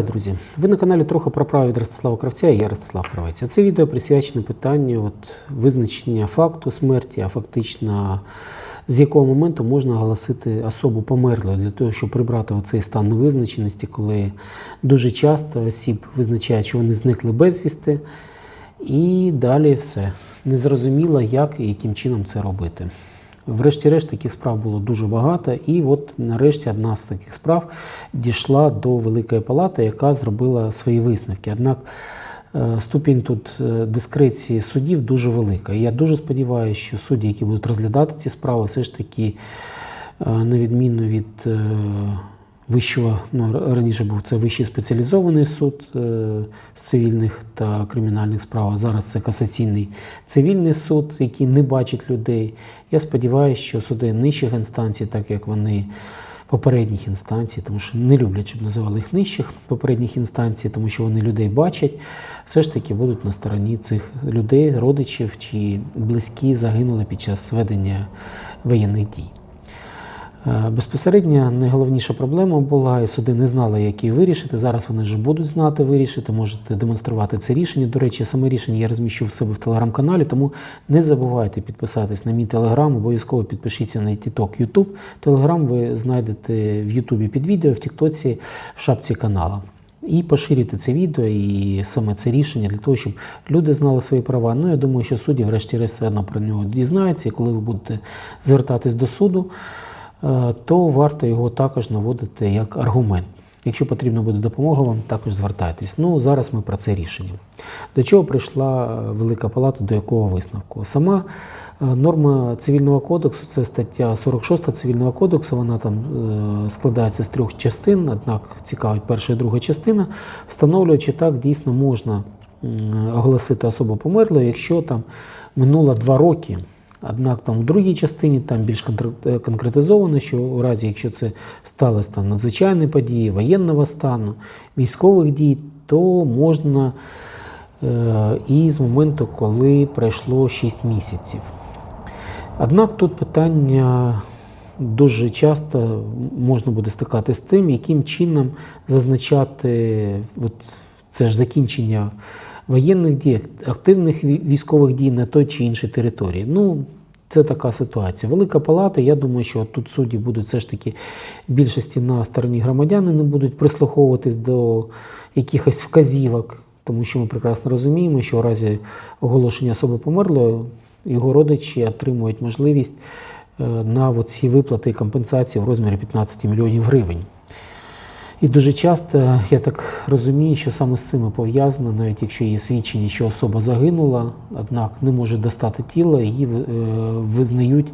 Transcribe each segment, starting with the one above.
Друзі! Ви на каналі трохи про право від Ростислава Кравця і я Ростислав Кравець. А Це відео присвячене питанню от, визначення факту смерті, а фактично з якого моменту можна оголосити особу померлою для того, щоб прибрати оцей стан невизначеності, коли дуже часто осіб визначають, що вони зникли безвісти, і далі все. Незрозуміло, як і яким чином це робити. Врешті-решт таких справ було дуже багато, і от нарешті одна з таких справ дійшла до Великої Палати, яка зробила свої висновки. Однак е, ступінь тут е, дискреції суддів дуже велика. І я дуже сподіваюся, що судді, які будуть розглядати ці справи, все ж таки, е, на відміну від вищого, ну раніше був це вищий спеціалізований суд е, з цивільних та кримінальних справ. а Зараз це касаційний цивільний суд, який не бачить людей. Я сподіваюся, що суди нижчих інстанцій, так як вони попередніх інстанцій, тому що не люблять, щоб називали їх нижчих попередніх інстанцій, тому що вони людей бачать, все ж таки будуть на стороні цих людей, родичів, чиї близькі загинули під час ведення воєнних дій. Е, Безпосередньо найголовніша проблема була, і суди не знали, як її вирішити. Зараз вони вже будуть знати вирішити, можете демонструвати це рішення. До речі, саме рішення я розміщу в себе в телеграм-каналі, тому не забувайте підписатись на мій телеграм, обов'язково підпишіться на TikTok, YouTube. Телеграм ви знайдете в Ютубі під відео, в Тіктоці, в шапці канала. І поширюйте це відео і саме це рішення для того, щоб люди знали свої права. Ну, я думаю, що судді, врешті-решт, все одно про нього дізнаються, і коли ви будете звертатись до суду, то варто його також наводити як аргумент. Якщо потрібна буде допомога, вам також звертайтесь. Ну, зараз ми про це рішення. До чого прийшла е, Велика Палата, до якого висновку? Сама е, норма цивільного кодексу, це стаття 46 цивільного кодексу, вона там е, складається з трьох частин, однак цікавить перша і друга частина, встановлює, чи так дійсно можна оголосити особу померлою, якщо там минуло два роки. Однак там у другій частині там більш е, конкретизовано, що у разі, якщо це сталося там надзвичайні події, воєнного стану, військових дій, то можна е, і з моменту, коли пройшло 6 місяців. Однак тут питання дуже часто можна буде стикати з тим, яким чином зазначати от це ж закінчення воєнних дій, активних військових дій на той чи іншій території. Ну, це така ситуація. Велика палата, я думаю, що тут судді будуть все ж таки більшості на стороні громадян не будуть прислуховуватись до якихось вказівок, тому що ми прекрасно розуміємо, що у разі оголошення особи померлої його родичі отримують можливість е, на ці виплати і компенсації в розмірі 15 мільйонів гривень. І дуже часто я так розумію, що саме з цим пов'язано, навіть якщо є свідчення, що особа загинула, однак не може достати тіло, її е, визнають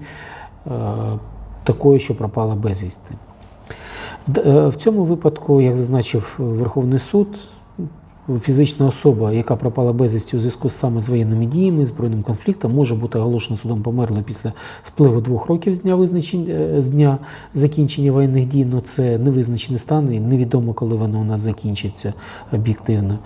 е, такою, що пропала безвісти. Е, В цьому випадку, як зазначив Верховний суд, фізична особа, яка пропала безвісті у зв'язку саме з воєнними діями, збройним конфліктом, може бути оголошена судом померлою після спливу двох років з дня визначення е, з дня закінчення воєнних дій. Ну це невизначений стан, і невідомо, коли воно у нас закінчиться об'єктивно.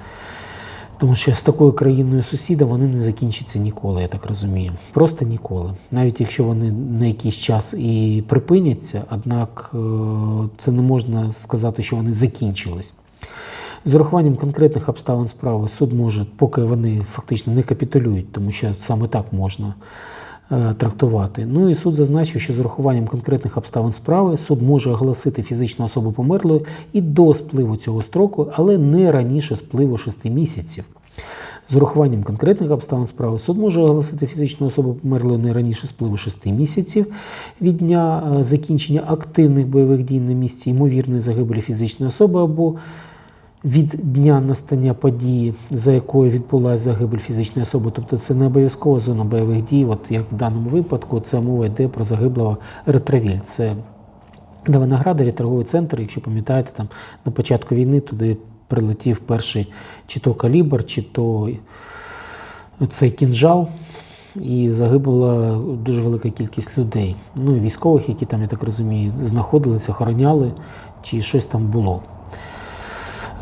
Тому що з такою країною сусіда вони не закінчаться ніколи, я так розумію. Просто ніколи. Навіть якщо вони на якийсь час і припиняться, однак е, це не можна сказати, що вони закінчились. З урахуванням конкретних обставин справи суд може, поки вони фактично не капітулюють, тому що саме так можна е, трактувати. Ну і суд зазначив, що з урахуванням конкретних обставин справи суд може оголосити фізичну особу померлою і до спливу цього строку, але не раніше спливу 6 місяців. З урахуванням конкретних обставин справи суд може оголосити фізичну особу померлою не раніше спливу 6 місяців від дня е, закінчення активних бойових дій на місці ймовірної загибелі фізичної особи або від дня настання події, за якою відбулася загибель фізичної особи, тобто це не обов'язкова зона бойових дій. От як в даному випадку, це мова йде про загиблого ретровіль. Це на Виноградарі торговий центр, якщо пам'ятаєте, там на початку війни туди прилетів перший чи то калібр, чи то цей кінжал. І загибла дуже велика кількість людей. Ну і військових, які там, я так розумію, знаходилися, охороняли, чи щось там було.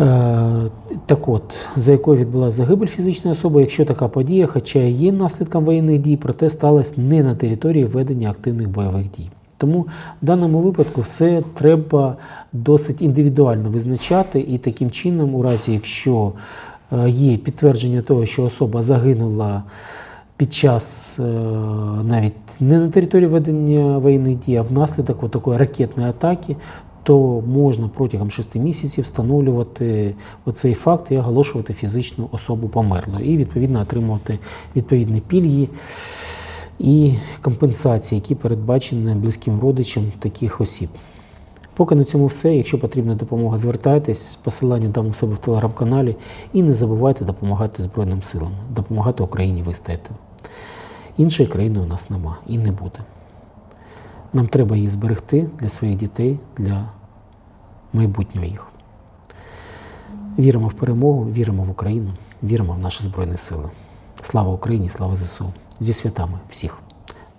Е, Так от, за якою відбулася загибель фізичної особи, якщо така подія, хоча є наслідком воєнних дій, проте сталася не на території ведення активних бойових дій. Тому в даному випадку все треба досить індивідуально визначати, і таким чином, у разі якщо е, є підтвердження того, що особа загинула під час е, навіть не на території ведення воєнних дій, а внаслідок такої ракетної атаки, то можна протягом 6 місяців встановлювати оцей факт і оголошувати фізичну особу померлою, і відповідно отримувати відповідні пільги і компенсації, які передбачені близьким родичам таких осіб. Поки на цьому все. Якщо потрібна допомога, звертайтесь. Посилання дам у себе в телеграм-каналі. І не забувайте допомагати Збройним силам, допомагати Україні вистояти. Іншої країни у нас нема і не буде. Нам треба її зберегти для своїх дітей, для майбутнього їх. Віримо в перемогу, віримо в Україну, віримо в наші Збройні Сили. Слава Україні, слава ЗСУ! Зі святами всіх.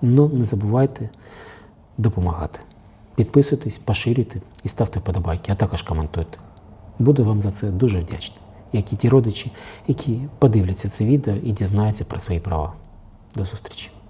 Ну не забувайте допомагати. Підписуйтесь, поширюйте і ставте вподобайки, а також коментуйте. Буду вам за це дуже вдячний, як і ті родичі, які подивляться це відео і дізнаються про свої права. До зустрічі!